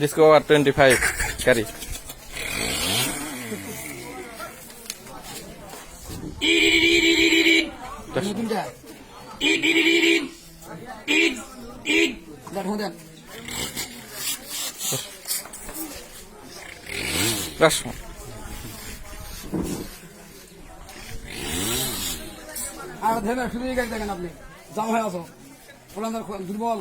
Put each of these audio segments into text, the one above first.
Discover twenty five দেখ ব্যাস আর ধরে, শুধু গাড়ি দেখেন আপনি? জাম হয়ে আসো। দুর্বল।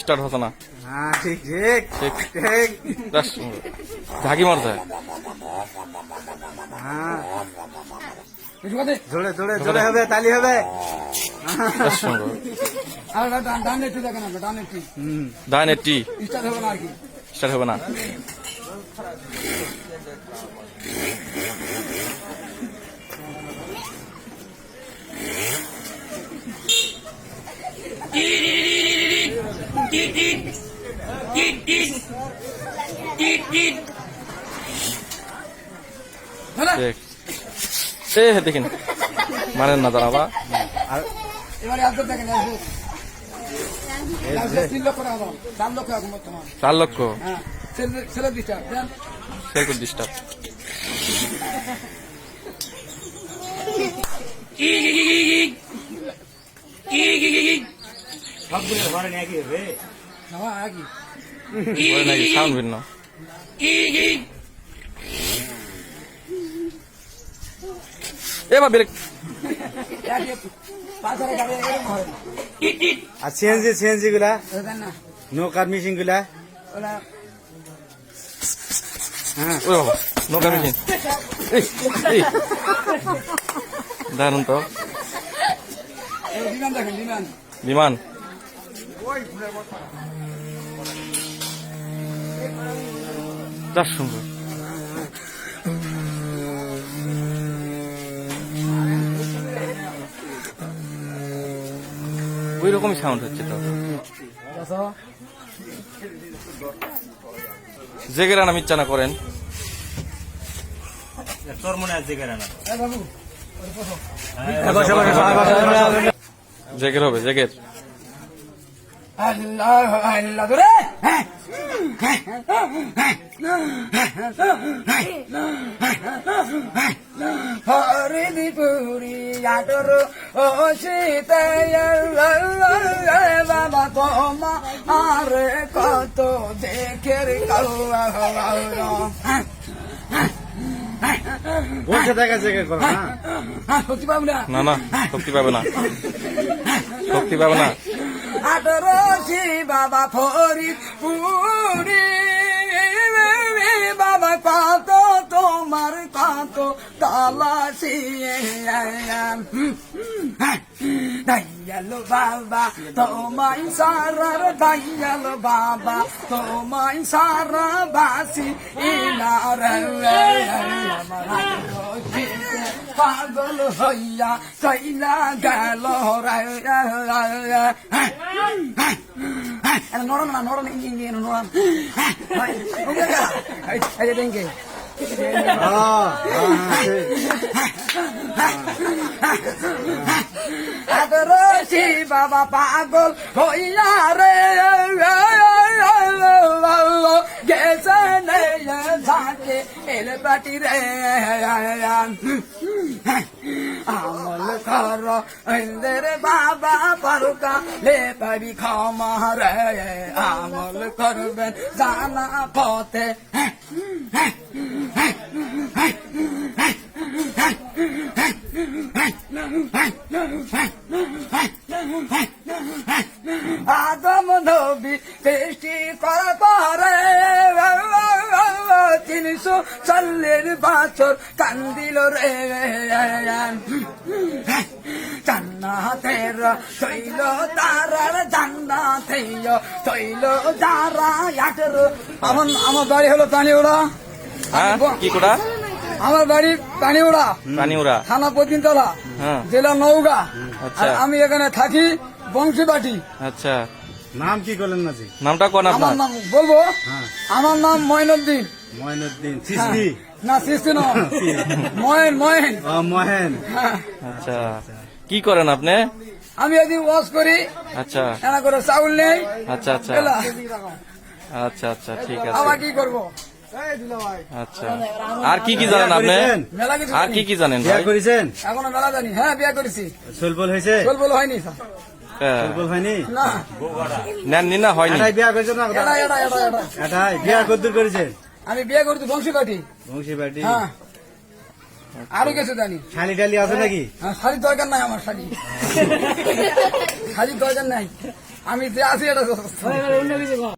স্টার্ট হতো না। হ্যাঁ ঝাঁকি মারতে জোরে জোরে জোরে হবে তালি হবে। ডান একটু। ডান একটু। স্টার্ট হবে না আর কি। স্টার্ট হবে না ধরে দেখ এ দেখিন মানেন না দাম চার লক্ষ এখন বর্তমান চার লক্ষ হ্যাঁ ছেলে ছেলে দিচ্ছা দেন সেরকম ডিস্টার্ব সবগুলো ঘরে নিয়ে কি হবে সাউন্ড ভিন্ন। এবার ব্রেক হয় না আর সিএনজি সিএনজি গুলা? নৌকার মেশিনগুলা? হ্যাঁ। ওই মেশিন। দারুণ তো। বিমান? তার সুন্দর। ওই রকমই সাউন্ড হচ্ছে তো। দেখো জেগেরা নাম ইচ্ছা না করেন। তোর মনে জেগের হবে জেগের। আল্লাহ আল্লাহ ধরে হরিদি পুরি আটর ও সীতা বাবা তোমা আরে কত সত্যি না না না শক্তি পাবে না শক্তি পাবে না আটরশি বাবা ফরিদ পুরি বাবা কত তোমার কত তালাশি দাইয়ালো বাবা তোমায় সারার দাইয়ালো বাবা তোমায় সারা বাসি ইনার পাগল হইয়া চইলা গেল নড়ন না নড়ন ইঞ্জিন দিয়ে নড়ন এই দেখে হ্যাঁ, হ্যাঁ, ঠিক। রশি বাবা পাগল হইয়া রে গেছে ঝাঁকে এলে পাটি রে। আমল কর রে বাবা পারুকা লে পাবি ক্ষমা রে আমল করবেন জানা পথে আদম চল্লিশ বছর কান্দিল রে। জান্নাতের তৈল তারার জান্নাতেই তৈল যারা আটের আমার আমার বাড়ি হলো পানিউড়া হ্যাঁ কি কোটা আমার বাড়ি পানিউড়া পানিউরা থানা পতিনতলা হ্যাঁ। জেলা নৌগা আচ্ছা। আর আমি এখানে থাকি বংশীবাটি। আচ্ছা। নাম কি করলেন নাজি নামটা কোন আমার আপনার নাম বলব? হ্যাঁ। আমার নাম ময়নুদ্দিন সিসি না ন ও। আচ্ছা। কি করেন আপনি? আমি একদিন ওয়াশ করি। আচ্ছা। এনা করে চাউল নেই। আচ্ছা আচ্ছা। আচ্ছা আচ্ছা ঠিক আবার আছে কি করব? আচ্ছা। আর কি কি জানেন আপনি? আর কি কি জানেন বিয়া ভাই? করেছেন? এখনও মেলা জানি। হ্যাঁ বিয়া করেছি। সোলপল হয়েছে? বল বল হয়নি স্যার। হ্যাঁ। হয়নি? না। হয়নি? বিয়া করেছেন না? এটা এটা এটা এটা এটাই বিয়া কদ্দুর করেছেন? আমি বিয়ে করছি বংশী কাঠি বংশী পাটি হ্যাঁ। আরও কিছু জানি শালি টালি আছে নাকি? হ্যাঁ, শাড়ির দরকার নাই আমার শাড়ি। শাড়ির দরকার নাই। আমি যে আছি এটা।